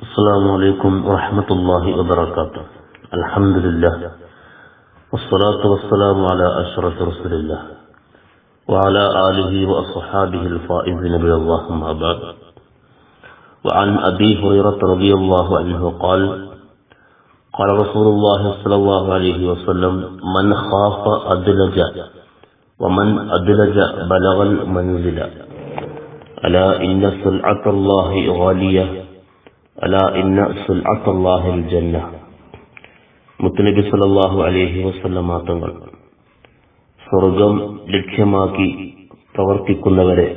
السلام عليكم ورحمة الله وبركاته. الحمد لله. والصلاة والسلام على أشرف رسول الله. وعلى آله وأصحابه الفائزين بالله ما بعد. وعن أبي هريرة رضي الله عنه قال قال رسول الله صلى الله عليه وسلم من خاف أدلج ومن أدلج بلغ المنزل. ألا إن سلعة الله غالية അലാ ഇന്ന സുൽഅത്തല്ലാഹിൽ ജന്ന മുത്തനബി സല്ലല്ലാഹു അലൈഹി വസല്ലമ തങ്ങൾ സ്വർഗം ലക്ഷ്യമാക്കി പ്രവർത്തിക്കുന്നവരെ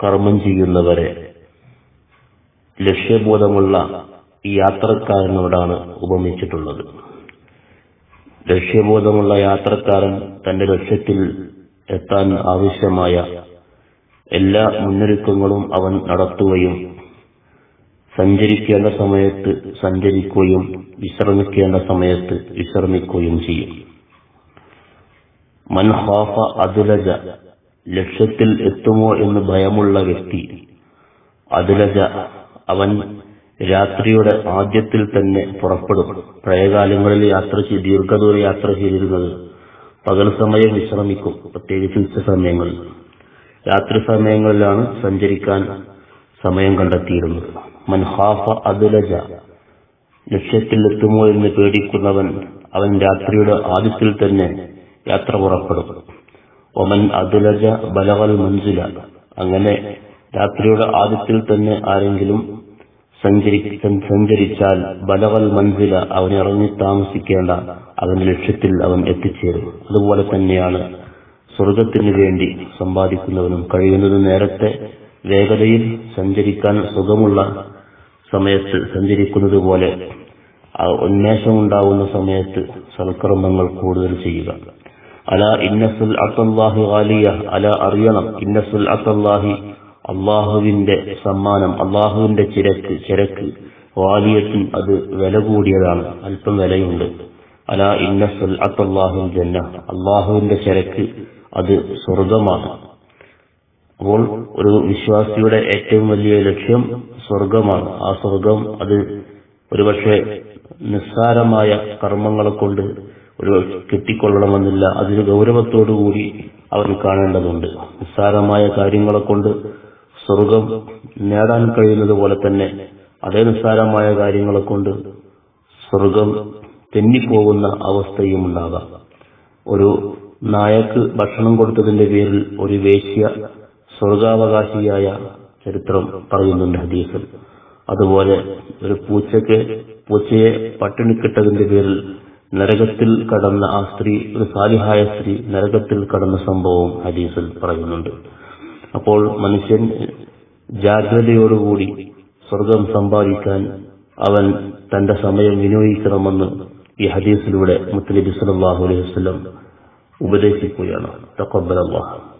കർമ്മം ചെയ്യുന്നവരെ ലക്ഷ്യബോധമുള്ള യാത്രക്കാരനോടാണ് ഉപമിച്ചിട്ടുള്ളത്. ലക്ഷ്യബോധമുള്ള യാത്രക്കാരൻ തന്റെ ലക്ഷ്യത്തിൽ എത്താൻ ആവശ്യമായ എല്ലാ മുന്നൊരുക്കങ്ങളും അവൻ നടത്തുകയും സഞ്ചരിക്കേണ്ട സമയത്ത് സഞ്ചരിക്കുകയും വിശ്രമിക്കേണ്ട സമയത്ത് വിശ്രമിക്കുകയും ചെയ്യും. മൻഹാഫ അതുലജ ലക്ഷ്യത്തിൽ എത്തുമോ എന്ന് ഭയമുള്ള വ്യക്തി അതുലജ അവൻ രാത്രിയുടെ ആദ്യത്തിൽ തന്നെ പുറപ്പെടും. പ്രയകാലങ്ങളിൽ യാത്ര ചെയ്ത് ദീർഘദൂര യാത്ര ചെയ്തിരുന്നത് പകൽ സമയം വിശ്രമിക്കും പ്രത്യേകിച്ച് ഉച്ച സമയങ്ങളിൽ. രാത്രി സമയങ്ങളിലാണ് സഞ്ചരിക്കാൻ സമയം കണ്ടെത്തിയിരുന്നത്. മൻഹാഫ അതുലജ ലക്ഷ്യത്തിൽ എത്തുമോ എന്ന് പേടിക്കുന്നവൻ അവൻ രാത്രിയുടെ ആദ്യത്തിൽ തന്നെ യാത്ര പുറപ്പെടും. ഒമൻ അതുലജ ബലവൽ മഞ്ജുല അങ്ങനെ രാത്രിയുടെ ആദ്യത്തിൽ തന്നെ ആരെങ്കിലും സഞ്ചരി സഞ്ചരിച്ചാൽ ബലവൽ മൻസില അവൻ ഇറങ്ങി താമസിക്കേണ്ട അവന്റെ ലക്ഷ്യത്തിൽ അവൻ എത്തിച്ചേരും. അതുപോലെ തന്നെയാണ് സ്വർഗത്തിന് വേണ്ടി സമ്പാദിക്കുന്നവനും കഴിയുന്നത് നേരത്തെ വേഗതയിൽ സഞ്ചരിക്കാൻ സുഖമുള്ള സമയത്ത് സഞ്ചരിക്കുന്നത് പോലെ ഉന്മേഷം ഉണ്ടാവുന്ന സമയത്ത് സൽക്കർമ്മങ്ങൾ കൂടുതൽ ചെയ്യുക. അല ഇന്നസുൽ അത്തല്ലാഹി വാലിയ അല അറിയണം. ഇന്നസുൽ അത്തല്ലാഹി അള്ളാഹുവിന്റെ സമ്മാനം അള്ളാഹുവിന്റെ ചിരക്ക് ചിരക്ക് വാലിയത്തിൽ അത് വില കൂടിയതാണ്. അല്പം വിലയുണ്ട്. അല ഇന്നസുൽ അത്തല്ലാഹുൽ ജന്ന അള്ളാഹുവിന്റെ ചിരക്ക് അത് സ്വർഗമാണ് അപ്പോൾ ഒരു വിശ്വാസിയുടെ ഏറ്റവും വലിയ ലക്ഷ്യം സ്വർഗമാണ്. ആ സ്വർഗം അത് ഒരുപക്ഷെ നിസ്സാരമായ കർമ്മങ്ങളെ കൊണ്ട് ഒരു കിട്ടിക്കൊള്ളണമെന്നില്ല. അതിന് ഗൗരവത്തോടുകൂടി അവൻ കാണേണ്ടതുണ്ട്. നിസ്സാരമായ കാര്യങ്ങളെ കൊണ്ട് സ്വർഗം നേടാൻ കഴിയുന്നത് പോലെ തന്നെ അതേ നിസ്സാരമായ കാര്യങ്ങളെ കൊണ്ട് സ്വർഗം തെന്നിപ്പോകുന്ന അവസ്ഥയും ഉണ്ടാകാം. ഒരു നായക്ക് ഭക്ഷണം കൊടുത്തതിന്റെ പേരിൽ ഒരു വേശ്യ സ്വർഗാവകാശിയായ ചരിത്രം പറയുന്നുണ്ട് ഹദീസിൽ. അതുപോലെ ഒരു പൂച്ചയ്ക്ക് പൂച്ചയെ പട്ടിണിക്കിട്ടതിന്റെ പേരിൽ നരകത്തിൽ കടന്ന ആ സ്ത്രീ ഒരു സാലിഹായ സ്ത്രീ നരകത്തിൽ കടന്ന സംഭവം ഹദീസിൽ പറയുന്നുണ്ട്. അപ്പോൾ മനുഷ്യൻ ജാഗ്രതയോടുകൂടി സ്വർഗം സമ്പാദിക്കാൻ അവൻ തന്റെ സമയം വിനിയോഗിക്കണമെന്ന് ഈ ഹദീസിലൂടെ മുത്തലിബി സലാഹു അലൈഹി വസ്ലം ഉപദേശിക്കുകയാണ്. തക്കബൽ അള്ളാഹ്